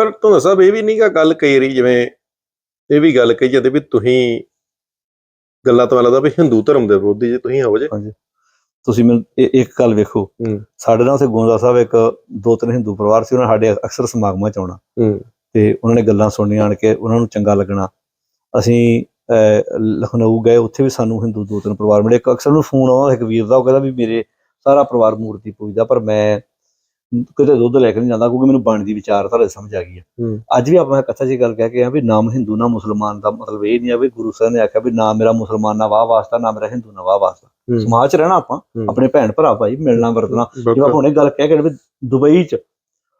ਪਰ ਤੁਹਾਨੂੰ ਸਾਹਿਬ ਇਹ ਵੀ ਨਹੀਂਗਾ ਗੱਲ ਕਹੀ ਰਹੀ ਜਿਵੇਂ ਇਹ ਵੀ ਗੱਲ ਕਹੀ ਜਾਂਦੀ ਵੀ ਤੁਸੀਂ ਗੱਲਾਂ ਤੋਂ ਲੱਗਦਾ ਵੀ ਹਿੰਦੂ ਧਰਮ ਦੇ ਵਿਰੋਧੀ ਜੇ ਤੁਸੀਂ ਹੋ ਜੇ। ਤੁਸੀਂ ਮੈਨੂੰ ਇੱਕ ਗੱਲ ਵੇਖੋ। ਸਾਡੇ ਨਾਲ ਉੱਥੇ ਗੋਂਦਾ ਸਾਹਿਬ ਇੱਕ ਦੋ ਤਿੰਨ ਹਿੰਦੂ ਪਰਿਵਾਰ ਸੀ ਉਹਨਾਂ ਸਾਡੇ ਅਕਸਰ ਸਮਾਗਮਾਂ ਚ ਆਉਣਾ। ਤੇ ਉਹਨਾਂ ਨੇ ਗੱਲਾਂ ਸੁਣਨੀਆਂ ਆਣ ਕੇ ਉਹਨਾਂ ਨੂੰ ਚੰਗਾ ਲੱਗਣਾ। ਅਸੀਂ ਲਖਨਊ ਗਏ ਉੱਥੇ ਵੀ ਸਾਨੂੰ ਹਿੰਦੂ ਦੋ ਤਿੰਨ ਪਰਿਵਾਰ ਮਿਲੇ। ਇੱਕ ਅਕਸਰ ਨੂੰ ਫੋਨ ਆਉਂਦਾ ਇੱਕ ਵੀਰ ਦਾ ਉਹ ਕਹਿੰਦਾ ਵੀ ਮੇਰੇ ਸਾਰਾ ਪਰਿਵਾਰ ਮੂਰਤੀ ਪੂਜਦਾ ਪਰ ਮੈਂ ਕਿਤੇ ਦੁੱਧ ਲੈ ਕੇ ਨਹੀਂ ਜਾਂਦਾ ਕਿਉਂਕਿ ਮੈਨੂੰ ਬਾਣੀ ਦੀ ਵਿਚਾਰਧਾਰਾ ਸਮਝ ਆ ਗਈ ਹੈ ਹੂੰ। ਅੱਜ ਵੀ ਆਪਾਂ ਕਥਾ ਜੀ ਗੱਲ ਕਹਿ ਕੇ ਆ ਵੀ ਨਾਮ ਹਿੰਦੂ ਨਾ ਮੁਸਲਮਾਨ ਦਾ ਮਤਲਬ ਇਹ ਨਹੀਂ ਆ ਵੀ ਗੁਰੂ ਸਾਹਿਬ ਨੇ ਆਖਿਆ ਵੀ ਨਾ ਮੇਰਾ ਮੁਸਲਮਾਨ ਨਾਲ ਵਾਹ ਵਾਸਤਾ ਨਾ ਮੇਰਾ ਹਿੰਦੂ ਨਾਲ ਵਾਹ ਵਾਸਤਾ। ਸਮਾਜ ਚ ਰਹਿਣਾ ਆਪਾਂ। ਆਪਣੇ ਭੈਣ ਭਰਾ ਭਾਈ ਮਿਲਣਾ ਵਰਤਣਾ ਜਿਵੇਂ। ਆਪਾਂ ਹੁਣੇ ਗੱਲ ਕਹਿ ਕੇ ਵੀ ਦੁਬਈ ਚ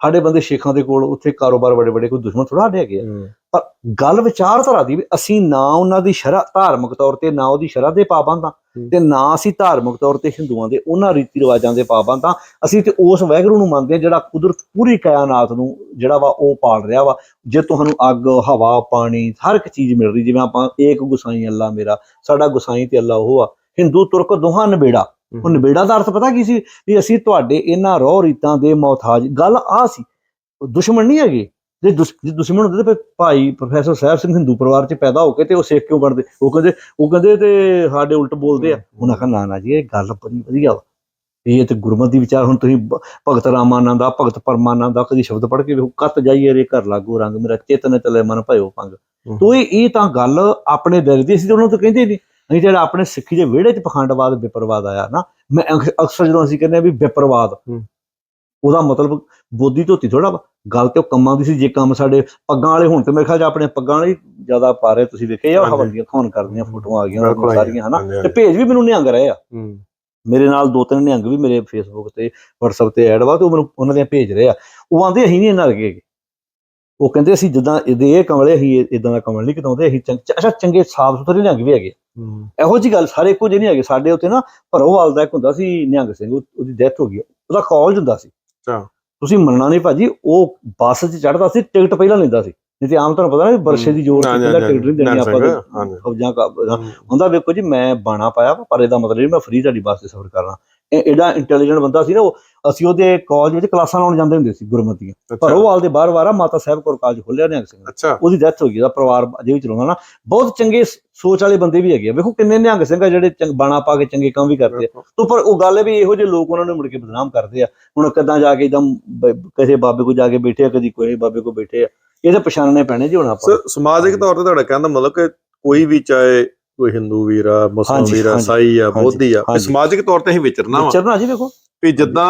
ਸਾਡੇ ਬੰਦੇ ਸ਼ੇਖਾਂ ਦੇ ਕੋਲ ਉੱਥੇ ਕਾਰੋਬਾਰ ਬੜੇ ਬੜੇ ਕੋਈ ਦੁਸ਼ਮਣ ਥੋੜਾ ਸਾਡੇ ਹੈਗੇ ਆ। ਹੂੰ। ਪਰ ਗੱਲ ਵਿਚਾਰਧਾਰਾ ਦੀ ਵੀ ਅਸੀਂ ਨਾ ਉਹਨਾਂ ਦੀ ਸ਼ਰ੍ਹਾ ਧਾਰਮਿਕ ਤੌਰ ਤੇ ਨਾ ਉਹਦੀ ਸ਼ਰ੍ਹਾ ਦੇ ਪਾਬੰਦ ਆ। ਤੇ ਨਾ ਅਸੀਂ ਧਾਰਮਿਕ ਤੌਰ ਤੇ ਹਿੰਦੂਆਂ ਦੇ ਉਹਨਾਂ ਰੀਤੀ ਰਿਵਾਜਾਂ ਦੇ ਪਾਬੰਦ ਆ ਅਸੀਂ ਤੇ ਉਸ ਵੈਗਰੂ ਨੂੰ ਮੰਨਦੇ ਆ ਜਿਹੜਾ ਕੁਦਰਤ ਪੂਰੀ ਕਾਇਨਾਤ ਨੂੰ ਜਿਹੜਾ ਵਾ ਉਹ ਪਾਲ ਰਿਹਾ ਵਾ। ਜੇ ਤੁਹਾਨੂੰ ਅੱਗ ਹਵਾ ਪਾਣੀ ਹਰ ਇੱਕ ਚੀਜ਼ ਮਿਲ ਰਹੀ ਜਿਵੇਂ ਆਪਾਂ ਏਕ ਗੁਸਾਈ ਅੱਲਾ ਮੇਰਾ ਸਾਡਾ ਗੁਸਾਈ ਤੇ ਅੱਲਾ ਉਹ ਆ। ਹਿੰਦੂ ਤੁਰਕ ਦੋਹਾਂ ਨਿਬੇੜਾ ਉਹ ਨਿਬੇੜਾ ਦਾ ਅਰਥ ਪਤਾ ਕੀ ਸੀ? ਵੀ ਅਸੀਂ ਤੁਹਾਡੇ ਇਹਨਾਂ ਰੋਹ ਰੀਤਾਂ ਦੇ ਮੌਤਾਜ ਗੱਲ ਆ ਸੀ ਦੁਸ਼ਮਣ ਨਹੀਂ ਹੈਗੇ। ਜੇ ਦੁਸ਼- ਜੇ ਦੁਸ਼ਮਣ ਹੁੰਦੇ ਤੇ ਭਾਈ ਪ੍ਰੋਫੈਸਰ ਸਾਹਿਬ ਸਿੰਘ ਹਿੰਦੂ ਪਰਿਵਾਰ 'ਚ ਪੈਦਾ ਹੋ ਕੇ ਤੇ ਉਹ ਸਿੱਖ ਕਿਉਂ ਬਣਦੇ? ਉਹ ਕਹਿੰਦੇ ਉਹ ਕਹਿੰਦੇ ਤੇ ਸਾਡੇ ਉਲਟ ਬੋਲਦੇ ਆ। ਉਹਨਾਂ ਕਹਿੰਦਾ ਨਾ ਨਾ ਜੀ ਇਹ ਗੱਲ ਬੜੀ ਵਧੀਆ ਵਾ। ਇਹ ਤੇ ਗੁਰਮਤਿ ਦੀ ਵਿਚਾਰ ਹੁਣ ਤੁਸੀਂ ਭਗਤ ਰਾਮਾਨੰਦ ਆ ਭਗਤ ਪਰਮਾਨੰਦ ਆ ਕਦੀ ਸ਼ਬਦ ਪੜ੍ਹ ਕੇ ਵੇਖੋ ਕੱਤ ਜਾਈਏ ਰੇ ਘਰ ਲਾਗੋ ਰੰਗ ਮੇਰਾ ਚੇਤਨ ਚਲੇ ਮਨ ਭਇਓ ਪੰਗ। ਤੋ ਇਹ ਤਾਂ ਗੱਲ ਆਪਣੇ ਦਿਲ ਦੀ ਤਾਂ ਉਹਨਾਂ ਤਾਂ ਕਹਿੰਦੇ ਨਹੀਂ। ਅਸੀਂ ਜਿਹੜਾ ਆਪਣੇ ਸਿੱਖੀ ਦੇ ਵਿਹੜੇ 'ਚ ਪਖੰਡਵਾਦ ਵਿਪਰਵਾਦ ਆਇਆ ਨਾ ਮੈਂ ਅਕਸ- ਅਕਸਰ ਜਦੋਂ ਅਸੀਂ ਕਹਿੰਦੇ ਆ ਵੀ ਵਿਪਰਵਾਦ। ਉਹਦਾ ਮਤਲਬ ਬੋਧੀ ਧੋਤੀ ਥੋੜਾ ਗੱਲ ਤੇ ਉਹ ਕੰਮਾਂ ਦੀ ਸੀ ਜੇ ਕੰਮ ਸਾਡੇ ਪੱਗਾਂ ਵਾਲੇ ਹੁਣ ਤੇ ਮੇਰੇ ਖਿਆਲ 'ਚ ਆਪਣੇ ਪੱਗਾਂ ਵਾਲੇ ਜ਼ਿਆਦਾ ਪਾ ਰਹੇ ਤੁਸੀਂ ਵੇਖਿਆ ਜਾਂ ਹਾਂਜੀ। ਹਵਲੀਆਂ ਖਾਣ ਕਰਦੀਆਂ ਫੋਟੋਆਂ ਆ ਗਈਆਂ ਸਾਰੀਆਂ ਹਨਾ ਤੇ। ਭੇਜ ਵੀ ਮੈਨੂੰ ਨਿਹੰਗ ਰਹੇ ਆ। ਮੇਰੇ ਨਾਲ ਦੋ ਤਿੰਨ ਨਿਹੰਗ ਵੀ ਮੇਰੇ ਫੇਸਬੁੱਕ ਤੇ WhatsApp ਤੇ ਐਡ ਵਾ ਤੇ ਉਹ ਮੈਨੂੰ ਉਹਨਾਂ ਦੀਆਂ ਭੇਜ ਰਹੇ ਆ ਉਹ ਆਂਦੇ ਅਸੀਂ ਨਹੀਂ ਇਹਨਾਂ ਹੈਗੇ ਉਹ ਕਹਿੰਦੇ ਅਸੀਂ ਜਿੱਦਾਂ ਇਹਦੇ ਇਹ ਕਮਲੇ ਅਸੀਂ ਇਦਾਂ ਦਾ ਕਮਲ ਨਹੀਂ ਕਿਤਾਉਂਦੇ ਅਸੀਂ ਚੰਗ- ਅੱਛਾ ਚੰਗੇ ਸਾਫ਼ ਸੁਥਰੇ ਨਿਹੰਗ ਵੀ ਹੈਗੇ। ਇਹੋ ਜੀ ਗੱਲ ਸਾਰੇ ਜਿਹੇ ਨਹੀਂ ਹੈਗੇ। ਸਾਡੇ ਉੱਤੇ ਨਾ ਭਰੋਵਾਲ ਦਾ ਇੱਕ ਹੁੰਦਾ ਸੀ ਨਿਹੰਗ ਸਿੰਘ ਉਹ- ਉਹਦੀ ਡੈਥ ਹੋ ਗਈ ਉਹਦਾ ਕਾਲਜ ਹੁੰਦਾ ਸੀ। ਅੱਛਾ। ਤੁਸੀਂ ਮੰਨਣਾ ਨਹੀਂ ਭਾਜੀ ਉਹ ਬੱਸ 'ਚ ਚੜਦਾ ਸੀ ਟਿਕਟ ਪਹਿਲਾਂ ਲੈਂਦਾ ਸੀ। ਨਹੀਂ ਤੇ ਆਮ ਤੁਹਾਨੂੰ ਪਤਾ ਨਾ ਬਰਸ਼ੇ ਦੀ ਜੋੜ ਤੇ ਟਿਕਟ ਨਹੀਂ ਦੇਣੀ ਆਪਾਂ ਸਿੰਘ, ਹਾਂਜੀ। ਫੌਜਾਂ ਕਾ ਹੁੰਦਾ ਵੇਖੋ ਜੀ ਮੈਂ ਬਾਣਾ ਪਾਇਆ ਪਰ ਇਹਦਾ ਮਤਲਬ ਨਹੀਂ ਮੈਂ ਫ੍ਰੀ ਤੁਹਾਡੀ ਬੱਸ ਤੇ ਸਫ਼ਰ ਕਰਨਾ। ਇਹ ਐਡਾ ਇੰਟੈਲੀਜੈਂਟ ਬੰਦਾ ਸੀ ਨਾ ਉਹ ਅਸੀਂ ਉਹਦੇ ਕਾਲਜ ਵਿੱਚ ਕਲਾਸਾਂ ਲਾਉਣ ਜਾਂਦੇ ਹੁੰਦੇ ਸੀ ਗੁਰਮਤੀਆਂ ਪਰ ਉਹ ਵਾਲ ਦੇ ਬਾਹਰ ਬਾਹਰ ਮਾਤਾ ਸਾਹਿਬ ਕੋਲ ਕਾਲਜ ਖੋਲਿਆ ਸਿੰਘ ਨੇ। ਅੱਛਾ। ਉਹਦੀ ਡੈਥ ਹੋ ਗਈ ਉਹਦਾ ਪਰਿਵਾਰ ਅਜੇ ਵੀ ਚਲਾਉਂਦਾ ਨਾ। ਬਹੁਤ ਚੰਗੇ ਸੋਚ ਵਾਲੇ ਬੰਦੇ ਵੀ ਹੈਗੇ ਆ। ਵੇਖੋ ਕਿੰਨੇ ਨਿਹੰਗ ਸਿੰਘ ਆ ਜਿਹੜੇ ਚੰਗ- ਬਾਣਾ ਪਾ ਕੇ ਚੰਗੇ ਕੰਮ ਵੀ ਕਰਦੇ ਆ। ਤੋਂ ਪਰ ਉਹ ਗੱਲ ਹੈ ਵੀ ਇਹੋ ਜਿਹੇ ਲੋਕ ਉਹਨਾਂ ਨੂੰ ਮੁੜ ਕੇ ਬਦਨਾਮ ਕਰਦੇ ਆ। ਹੁਣ ਕਿੱਦਾਂ ਜਾ ਕੇ ਇਦਾਂ ਕਿਸੇ ਬਾਬੇ ਕੋ ਜਾ ਕੇ ਬੈਠੇ ਆ ਕਦੀ ਕੋਈ ਬਾਬੇ ਕੋ ਬੈਠੇ ਆ। ਇਹ ਤਾਂ ਪਛਾਣਨੇ ਪੈਣੇ ਜੀ ਹੁਣ ਆਪਾਂ। ਸਮਾਜਿਕ ਤੌਰ ਤੇ ਤੁਹਾਡਾ ਕਹਿਣ ਦਾ ਮਤਲਬ ਕਿ ਕੋਈ ਵੀ ਚਾਹੇ ਕੋਈ ਹਿੰਦੂ ਵੀਰ ਆ ਮੁਸਲਮਾਨ ਵੀਰ ਆ ਸਾਈ ਆ ਬੋਧੀ ਆ। ਸਮਾਜਿਕ ਤੌਰ ਤੇ ਹੀ ਵਿਚਰਨਾ ਵਾ। ਚਰਨਾ ਜੀ ਵੇਖੋ ਵੀ ਜਿੱਦਾਂ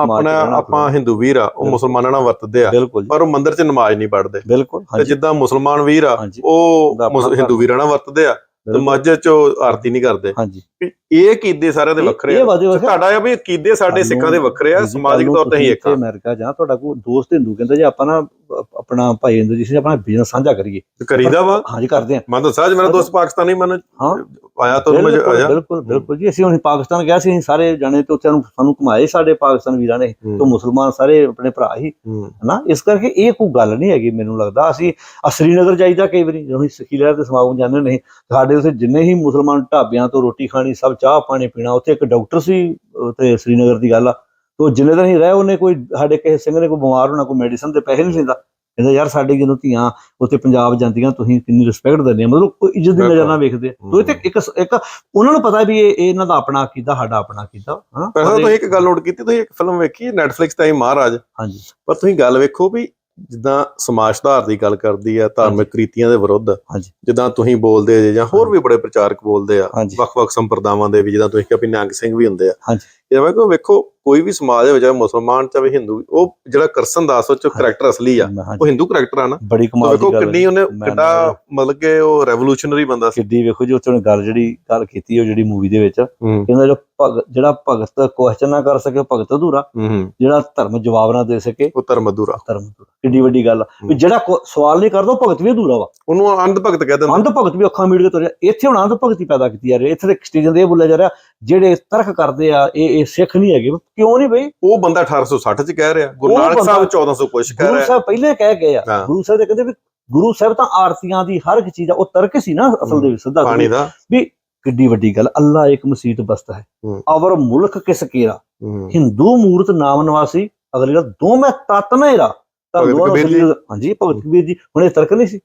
ਆਪਣਾ ਆਪਾਂ ਹਿੰਦੂ ਵੀਰ ਆ ਉਹ। ਮੁਸਲਮਾਨਾਂ ਨਾਲ ਵਰਤਦੇ ਆ ਪਰ ਉਹ ਮੰਦਿਰ 'ਚ ਨਮਾਜ਼ ਨਹੀਂ ਪੜ੍ਹਦੇ। ਬਿਲਕੁਲ ਤੇ ਜਿੱਦਾਂ ਮੁਸਲਮਾਨ ਵੀਰ ਆ ਉਹ ਹਿੰਦੂ। ਵੀਰਾਂ ਨਾਲ ਵਰਤਦੇ ਆ ਤੇ। ਮਸਜਿਦ 'ਚ ਆਰਤੀ ਨਹੀਂ ਕਰਦੇ। ਹਾਂਜੀ। ਇਹ ਕੀਦੇ ਸਾਰਿਆਂ ਦੇ ਵੱਖਰੇ ਆ। ਤੁਹਾਡਾ ਇਹ ਵੀ ਕੀਦੇ ਸਾਡੇ ਸਿੱਖਾਂ ਦੇ ਵੱਖਰੇ ਆ ਸਮਾਜਿਕ ਤੌਰ ਤੇ ਹੀ ਇੱਕ ਆ। ਅਮਰੀਕਾ ਜਾਂ ਤੁਹਾਡਾ ਕੋਈ ਦੋਸਤ ਹਿੰਦੂ ਕਹਿੰਦਾ ਜੀ ਆਪਾਂ ਨਾ ਆਪਣਾ ਭਾਈ ਹਿੰਦੂ ਜੀ ਸੀ ਆਪਣਾ ਬਿਜ਼ਨਸ ਸਾਂਝਾ ਕਰੀਏ। ਤੇ ਕਰੀਦਾ ਵਾ? ਹਾਂਜੀ ਕਰਦੇ ਆ। ਮੈਂ ਤਾਂ ਸਹਿਜ ਮੇਰਾ ਦੋਸਤ ਪਾਕਿਸਤਾਨੀ ਮੈਨੂੰ ਹਾਂ। ਆਇਆ ਤਾਂ ਮੈਂ ਆਇਆ। ਬਿਲਕੁਲ ਬਿਲਕੁਲ ਜੀ ਅਸੀਂ ਹੁਣ ਪਾਕਿਸਤਾਨ ਗਿਆ ਸੀ ਸਾਰੇ ਜਾਣੇ ਤੇ ਉੱਥੇ ਸਾਨੂੰ ਸਾਨੂੰ ਘੁਮਾਏ ਸਾਡੇ ਪਾਕਿਸਤਾਨ ਵੀਰਾਂ ਨੇ ਤੋਂ ਮੁਸਲਮਾਨ ਸਾਰੇ ਆਪਣੇ ਭਰਾ ਹੀ। ਹਨਾ? ਇਸ ਕਰਕੇ ਇਹ ਕੋਈ ਗੱਲ ਨਹੀਂ ਹੈਗੀ ਮੈਨੂੰ ਲੱਗਦਾ। ਅਸੀਂ ਆਹ ਸ੍ਰੀਨਗਰ ਜਾਈਦਾ ਕਈ ਵਾਰੀ ਜਦੋਂ ਅਸੀਂ ਸਿੱਖੀ ਲਹਿਰ ਦੇ ਸਮਾਗਮ ਜਾਂਦੇ ਨੇ ਸਾਡੇ ਉੱਥੇ ਜਿੰਨੇ ਹੀ ਮੁਸਲਮਾਨ ਢਾਬਿਆਂ ਤੋਂ ਰੋਟੀ ਖਾਣੀ ਸਭ ਚਾਹ ਪਾਣੀ ਪੀਣਾ ਉੱਥੇ ਇੱਕ ਡਾਕਟਰ ਸੀ ਤੇ ਸ੍ਰੀਨਗਰ ਦੀ ਗੱਲ ਆ। ਤੋਂ ਜਿੰਨੇ ਦਿਨ ਹੀ ਰਹੇ ਉਹਨੇ ਕੋਈ ਸਾਡੇ ਕਿਸੇ ਸਿੰਘ ਨੇ ਕੋਈ ਬਿਮਾਰ ਹੋਣਾ ਕੋਈ ਮੈਡੀਸਨ ਦੇ ਪੈਸੇ ਨਹੀਂ ਲੈਂਦਾ ਕਹਿੰਦਾ ਯਾਰ ਸਾਡੇ ਜਦੋਂ ਧੀਆਂ ਉੱਥੇ ਪੰਜਾਬ ਜਾਂਦੀਆਂ ਤੁਸੀਂ ਕਿੰਨੀ ਰਿਸਪੈਕਟ ਦਿੰਦੇ ਆ। ਮਤਲਬ ਕੋਈ ਇੱਜ਼ਤ ਦੀ ਨਜ਼ਰ ਨਾਲ ਵੇਖਦੇ ਤੋ ਤੇ ਇੱਕ ਇੱਕ ਉਹਨਾਂ ਨੂੰ ਪਤਾ ਵੀ ਇਹ ਇਹ ਇਹਨਾਂ ਦਾ ਆਪਣਾ ਕੀਤਾ ਸਾਡਾ ਆਪਣਾ ਕੀਤਾ ਹਨਾ? ਪਹਿਲਾਂ ਤੁਸੀਂ ਇੱਕ ਗੱਲ ਨੋਟ ਕੀਤੀ ਤੁਸੀਂ ਇੱਕ ਫਿਲਮ ਵੇਖੀ ਨੈਟਫਲਿਕਸ ਤੇ ਮਹਾਰਾਜ। ਹਾਂਜੀ। ਪਰ ਤੁਸੀਂ ਗੱਲ ਵੇਖੋ ਵੀ ਜਿੱਦਾਂ ਸਮਾਜ ਸੁਧਾਰ ਦੀ ਗੱਲ ਕਰਦੀ ਆ ਧਾਰਮਿਕ ਰੀਤੀਆਂ ਦੇ ਵਿਰੁੱਧ। ਜਿੱਦਾਂ ਤੁਸੀਂ ਬੋਲਦੇ ਜੇ ਜਾਂ ਹੋਰ ਵੀ ਬੜੇ ਪ੍ਰਚਾਰਕ ਬੋਲਦੇ ਆ ਵੱਖ-ਵੱਖ ਸੰਪਰਦਾਵਾਂ ਦੇ ਵੀ ਜਿੱਦਾਂ ਤੁਸੀਂ ਕਿਹਾ ਵੀ ਨਿਹੰਗ ਸਿੰਘ ਵੀ ਹੁੰਦੇ ਆ। ਜਿਵੇਂ ਕਿ ਵੇਖੋ ਕੋਈ ਵੀ ਸਮਾਜ ਦੇ ਵਿੱਚ ਮੁਸਲਮਾਨ ਚਾਹੇ ਹਿੰਦੂ ਉਹ ਜਿਹੜਾ ਕਰਸਨ ਦਾਸ ਉਹ ਚ ਹਾਂਜੀ। ਕਰੈਕਟਰ ਅਸਲੀ ਆ। ਉਹ ਹਿੰਦੂ ਕਰੈਕਟਰ ਆ ਨਾ। ਬੜੀ ਕਮਾਲ ਵੇਖੋ ਦੀ ਗੱਲ ਕਿੰਨੀ ਉਹਨੇ ਕਿੱਡਾ ਮਤਲਬ ਕਿ ਉਹ ਰੈਵੋਲੂਸ਼ਨਰੀ ਬੰਦਾ ਸੀ। ਕਿੱਡੀ ਵੇਖੋ ਜੀ ਉੱਥੇ ਉਹਨੇ ਗੱਲ ਜਿਹੜੀ ਗੱਲ ਕੀਤੀ ਉਹ ਜਿਹੜੀ ਮੂਵੀ ਦੇ ਵਿੱਚ। ਕਹਿੰਦਾ ਜੋ ਜਿਹੜਾ ਭਗਤ ਕੁਐਸਚਨ ਨਾ ਕਰ ਸਕੇ ਭਗਤ ਅਧੂਰਾ। ਜਿਹੜਾ ਧਰਮ ਜਵਾਬ ਨਾ ਦੇ ਸਕੇ ਉਹ ਧਰਮ ਅਧੂਰਾ। ਧਰਮ ਅਧੂਰਾ। ਕਿੱਡੀ ਵੱਡੀ ਗੱਲ ਵੀ। ਜਿਹੜਾ ਸਵਾਲ ਨਹੀਂ ਕਰਦਾ ਉਹ ਭਗਤ ਵੀ ਅਧੂਰਾ ਵਾ। ਉਹਨੂੰ ਅੰਧ ਭਗਤ ਕਹਿ ਦਿੰਦੇ ਅੰਧ ਭਗਤ ਵੀ ਅੱਖਾਂ ਮੀੜ ਕੇ ਤੁਰਿਆ। ਇੱਥੇ ਹੁਣ ਅੰਧ ਭਗਤੀ ਪੈਦਾ ਕੀਤੀ ਜਾ ਰਹੀ ਇੱਥੇ ਤੇ ਸਟੇਜਾਂ ਤੇ ਇਹ ਬੋਲਿਆ ਜਾ ਰਿਹਾ ਜਿਹੜੇ ਤਰਕ ਕਰਦੇ ਆ ਇਹ ਇਹ ਸਿੱਖ ਨਹੀਂ ਹੈਗੇ। ਕਿਉਂ ਨਹੀਂ ਬਈ? ਉਹ ਬੰਦਾ 1860 ਚ ਕਹਿ ਰਿਹਾ। ਗੁਰੂ ਨਾਨਕ ਸਾਹਿਬ ਬੰਦਾ- 1400 ਕੁਛ ਕਹਿ ਗੁਰੂ ਰਿਹਾ। ਸਾਹਿਬ ਪਹਿਲੇ ਕਹਿ ਗਏ ਆ। ਗੁਰੂ ਸਾਹਿਬ ਦੇ ਕਹਿੰਦੇ ਵੀ ਗੁਰੂ ਸਾਹਿਬ ਤਾਂ ਆਰਤੀਆਂ ਦੀ ਹਰ ਇੱਕ ਚੀਜ਼ ਆ ਉਹ ਤਰਕ ਸੀ ਨਾ ਅਸਲ ਦੇ ਵਿੱਚ ਸਿੱਧਾ ਪਾਣੀ ਦਾ। ਕਿੱਡੀ ਵੱਡੀ ਗੱਲ। ਅੱਲਾ ਇੱਕ ਮਸੀਤ ਬਸਤ ਹੈ। ਔਰ ਮੁਲਕ ਕਿਸ ਕੀਰਾ? ਹਿੰਦੂ ਮੂਰਤ ਨਾਮ ਨਿਵਾਸੀ। ਅਗਲੇ ਦਾ ਦੋਵੇਂ ਤਤ ਨੇਰਾ ਤਾਂ ਹਾਂਜੀ ਭਗਤ ਕਬੀਰ ਜੀ। ਹੁਣ ਇਹ ਤਰਕ ਨਹੀਂ ਸੀ।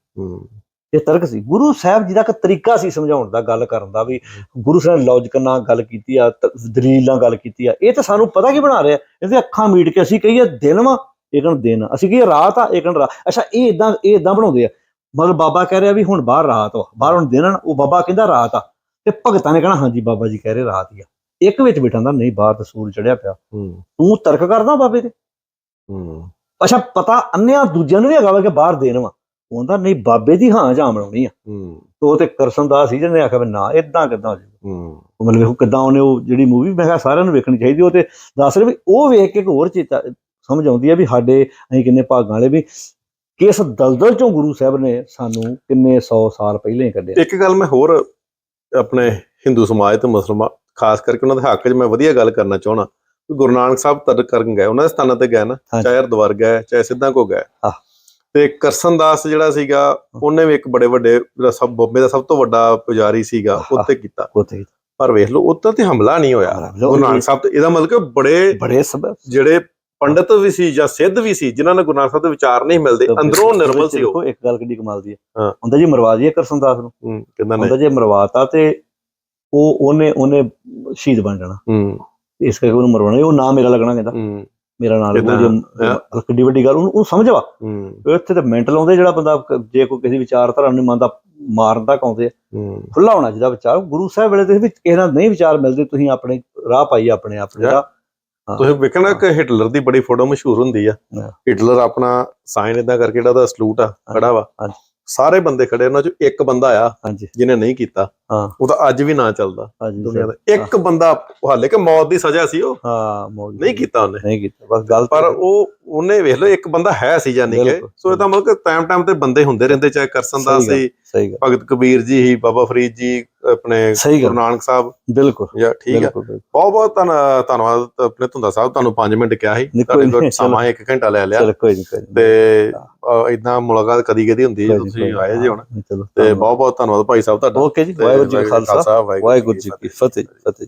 ਇਹ ਤਰਕ ਸੀ। ਗੁਰੂ ਸਾਹਿਬ ਜੀ ਦਾ ਇੱਕ ਤਰੀਕਾ ਸੀ ਸਮਝਾਉਣ ਦਾ ਗੱਲ ਕਰਨ ਦਾ ਵੀ। ਗੁਰੂ ਸਾਹਿਬ ਨੇ ਲੌਜੀਕ ਨਾਲ ਗੱਲ ਕੀਤੀ ਆ ਦਲੀਲ ਨਾਲ ਗੱਲ ਕੀਤੀ ਆ। ਇਹ ਤਾਂ ਸਾਨੂੰ ਪਤਾ ਕੀ ਬਣਾ ਰਿਹਾ? ਇਹਦੇ ਅੱਖਾਂ ਮੀਟ ਕੇ ਅਸੀਂ ਕਹੀਏ ਦਿਨ ਵਾ ਇਹ ਕਹਣ ਦਿਨ। ਅਸੀਂ ਕਹੀਏ ਰਾਤ ਆ ਇਹ ਕਹਣ ਰਾਤ। ਅੱਛਾ ਇਹ ਇਦਾਂ ਇਹ ਇਦਾਂ ਬਣਾਉਂਦੇ ਆ। ਮਤਲਬ ਬਾਬਾ ਕਹਿ ਰਿਹਾ ਵੀ ਹੁਣ ਬਾਹਰ ਰਾਤ ਵਾ। ਬਾਹਰ ਹੁਣ ਦਿਨ ਆ, ਉਹ ਬਾਬਾ ਕਹਿੰਦਾ ਰਾਤ ਆ। ਤੇ ਭਗਤਾਂ ਨੇ ਕਹਣਾ ਹਾਂਜੀ ਬਾਬਾ ਜੀ ਕਹਿ ਰਹੇ ਰਾਤ ਹੀ ਆ। ਇੱਕ ਵਿੱਚ ਬਿਠਾਂਦਾ ਨਹੀਂ ਬਾਹਰ ਤਾਂ ਸੂਰਜ ਚੜਿਆ ਪਿਆ। ਹੂੰ। ਤੂੰ ਤਰਕ ਕਰਦਾ ਬਾਬੇ ਤੇ? ਅੱਛਾ ਪਤਾ ਅੰਨਿਆਂ ਦੂਜਿਆਂ ਨੂੰ ਵੀ ਹੈਗਾ ਵਾ ਕਿ ਬਾਹਰ ਦੇਣ ਵਾ। ਉਹਦਾ ਨਹੀਂ ਬਾਬੇ ਦੀ ਹਾਂ ਜਾਂ ਬਣਾਉਣੀ ਆ। ਹੂੰ। ਤੇ ਉਹ ਤੇ ਕਰਸਨ ਦਾ ਸੀ ਜਿਹਨੇ ਆਖਿਆ ਨਾ ਇਦਾਂ ਕਿਦਾਂ ਹੋ ਜਾਊ ਹੂੰ। ਉਹ ਮਤਲਬ ਵੇਖੋ ਕਿਦਾਂ ਉਹਨੇ ਉਹ ਜਿਹੜੀ ਮੂਵੀ ਮੈਂ ਕਿਹਾ ਸਾਰਿਆਂ ਨੂੰ ਵੇਖਣੀ ਚਾਹੀਦੀ ਉਹ ਤੇ ਦੱਸ ਰਿਹਾ ਵੀ ਉਹ ਵੇਖ ਕੇ ਇੱਕ ਹੋਰ ਚੇਤਾ ਸਮਝ ਆਉਂਦੀ ਹੈ ਵੀ ਸਾਡੇ ਅਸੀਂ ਕਿੰਨੇ ਭਾਗਾਂ ਵਾਲੇ ਵੀ ਕਿਸ ਦਲਦਲ ਚੋਂ ਗੁਰੂ ਸਾਹਿਬ ਨੇ ਸਾਨੂੰ ਕਿੰਨੇ 100 ਸਾਲ ਪਹਿਲਾਂ ਹੀ ਕੱਢਿਆ। ਇੱਕ ਗੱਲ ਮੈਂ ਹੋਰ ਆਪਣੇ ਹਿੰਦੂ ਸਮਾਜ ਤੇ ਮੁਸਲਮਾਨ ਖਾਸ ਕਰਕੇ ਉਹਨਾਂ ਦੇ ਹੱਕ 'ਚ ਮੈਂ ਵਧੀਆ ਗੱਲ ਕਰਨਾ ਚਾਹਣਾ ਗੁਰੂ ਨਾਨਕ ਸਾਹਿਬ ਤਰਕ ਕਰਨ ਗਏ ਉਹਨਾਂ ਦੇ ਸਥਾਨਾਂ ਤੇ ਗਏ ਨਾ। ਚਾਹੇ ਹਰਿਦੁਆਰ ਗਏ ਚਾਹੇ ਸਿੱਧਾਂ ਕੋ ਗਏ। ਤੇ ਕਰਸਨ ਦਾਸ ਜਿਹੜਾ ਸੀਗਾ ਉਹਨੇ ਵੀ ਇੱਕ ਬੜੇ ਵੱਡੇ ਜਿਹੜਾ ਸਭ ਬੰਬੇ ਦਾ ਸਭ ਤੋਂ ਵੱਡਾ ਪੁਜਾਰੀ ਸੀਗਾ। ਉੱਤੇ ਕੀਤਾ। ਉੱਥੇ ਪਰ ਵੇਖ ਲਓ ਉੱਤੇ ਤੇ ਹਮਲਾ ਨਹੀਂ ਹੋਇਆ। ਗੁਰੂ ਨਾਨਕ ਸਾਹਿਬ ਤੇ ਇਹਦਾ ਮਤਲਬ ਕਿ ਬੜੇ ਬੜੇ ਸਭ। ਜਿਹੜੇ ਪੰਡਤ ਵੀ ਸੀ ਜਾਂ ਸਿੱਧ ਵੀ ਸੀ ਜਿਨ੍ਹਾਂ ਨੇ ਗੁਰੂ ਨਾਨਕ ਸਾਹਿਬ ਦੇ ਵਿਚਾਰ ਨਹੀਂ ਮਿਲਦੇ ਅੰਦਰੋਂ ਨਿਰਮਲ ਸੀ ਉਹ। ਇੱਕ ਗੱਲ ਕਿੰਨੀ ਕਮਾਲ ਦੀ ਹੈ। ਹੁੰਦਾ ਜੀ ਮਰਵਾ ਦਈਏ ਕਰਸਨ ਦਾਸ ਨੂੰ। ਕਹਿੰਦਾ ਹੁੰਦਾ ਨਹੀਂ ਜੇ ਮਰਵਾਤਾ ਤੇ ਉਹ ਉਹਨੇ ਉਹਨੇ ਸ਼ਹੀਦ ਬਣ ਜਾਣਾ। ਹੂੰ। ਇਸ ਕਰਕੇ ਉਹਨੂੰ ਮਰਵਾਉਣਾ ਉਹ ਨਾਂ ਮੇਰਾ ਲੱਗਣਾ ਕਹਿੰਦਾ। ਹੂੰ। ਮੇਰਾ ਨਾਂ ਲੱਗੂ ਕਿੱਦਾਂ? ਜੇ ਕਿੱਡੀ ਵੱਡੀ ਗੱਲ ਉਹਨੂੰ ਉਹ ਸਮਝਵਾ ਇੱਥੇ ਤੇ ਮੈਂਟਲ ਆਉਂਦੇ ਜਿਹੜਾ ਬੰਦਾ ਜੇ ਕੋਈ ਕਿਸੇ ਵਿਚਾਰਧਾਰਾ ਨੂੰ ਮੰਨਦਾ ਮਾਰਨ ਤੱਕ ਆਉਂਦੇ ਖੁੱਲਾ ਹੋਣਾ ਜਿਹਦਾ ਵਿਚਾਰ। ਗੁਰੂ ਸਾਹਿਬ ਵੇਲੇ ਦੇ ਵਿੱਚ ਕਿਸੇ ਨਾਲ ਨਹੀਂ ਵਿਚਾਰ ਮਿਲਦੇ ਤੁਸੀਂ ਆਪਣੇ ਰਾਹ ਪਾਈ ਆਪਣੇ ਆਪ ਜਿਹੜਾ। ਤੁਸੀਂ ਵੇਖਣਾ ਕਿ ਹਿਟਲਰ ਦੀ ਬੜੀ ਫੋਟੋ ਮਸ਼ਹੂਰ ਹੁੰਦੀ ਆ। ਹਿਟਲਰ ਆਪਣਾ ਸਾਈਨ ਇਦਾਂ ਕਰਕੇ ਜਿਹੜਾ ਉਹਦਾ ਸਲੂਟ ਆ ਖੜਾ ਵਾ। ਹਾਂਜੀ। ਸਾਰੇ ਬੰਦੇ ਖੜੇ ਉਹਨਾਂ ਚੋਂ ਇੱਕ ਬੰਦਾ ਆ ਹਾਂਜੀ। ਜਿਹਨੇ ਨਹੀਂ ਕੀਤਾ। ਹਾਂ। ਉਹ ਤਾਂ ਅੱਜ ਵੀ ਨਾ ਚੱਲਦਾ ਦੁਨੀਆ ਦਾ। ਇੱਕ ਬੰਦਾ ਹਾਲੇ ਕਿ ਮੌਤ ਦੀ ਸਜ਼ਾ ਸੀ ਉਹ। ਹਾਂ ਨਹੀਂ ਕੀਤਾ ਉਹਨੇ। ਨਹੀਂ ਕੀਤਾ ਬਸ ਗੱਲ ਪਰ ਉਹ ਉਹਨੇ ਵੇਖ ਲਓ ਇੱਕ ਬੰਦਾ ਹੈ ਸੀ ਜਾਨੀ ਕਿ। ਸੋ ਇਹਦਾ ਮਤਲਬ ਕਿ ਟਾਈਮ ਟਾਈਮ ਤੇ ਬੰਦੇ ਹੁੰਦੇ ਰਹਿੰਦੇ ਚਾਹੇ ਕਰਸਨ ਗੱਲ। ਸੀ ਸਹੀ ਗੱਲ। ਭਗਤ ਕਬੀਰ ਜੀ ਹੀ ਬਾਬਾ ਫਰੀਦ ਜੀ ਆਪਣੇ ਗੁਰੂ ਨਾਨਕ ਸਾਹਿਬ। ਬਿਲਕੁਲ। ਜਾਂ ਠੀਕ ਬਿਲਕੁਲ। ਬਹੁਤ ਬਹੁਤ ਧੰਨ- ਧੰਨਵਾਦ ਆਪਣੇ ਧੁੰਦਾ ਸਾਹਿਬ ਤੁਹਾਨੂੰ 5 ਮਿੰਟ ਕਿਹਾ ਸੀ। ਤੁਹਾਡੇ ਕੋਲ ਸਮਾਂ ਇੱਕ ਘੰਟਾ ਲੈ ਲਿਆ। ਚਲੋ ਕੋਈ ਨਹੀਂ ਕੋਈ ਨਹੀਂ। ਤੇ ਇਦਾਂ ਮੁਲਾਕਾਤ ਕਦੀ ਕਦੀ ਹੁੰਦੀ ਹੈ ਤੁਸੀਂ ਆਏ ਜੀ ਹੁਣ। ਹਾਂ, ਤੇ ਬਹੁਤ ਬਹੁਤ ਧੰਨਵਾਦ ਭਾਈ ਸਾਹਿਬ ਤੁਹਾਡਾ। ਓਕੇ ਜੀ ਵਾਹਿਗੁਰੂ ਜੀ ਖਾਲਸਾ ਵਾਹਿਗੁਰੂ ਜੀ ਕੀ ਫਤਿਹ। ਫਤਿਹ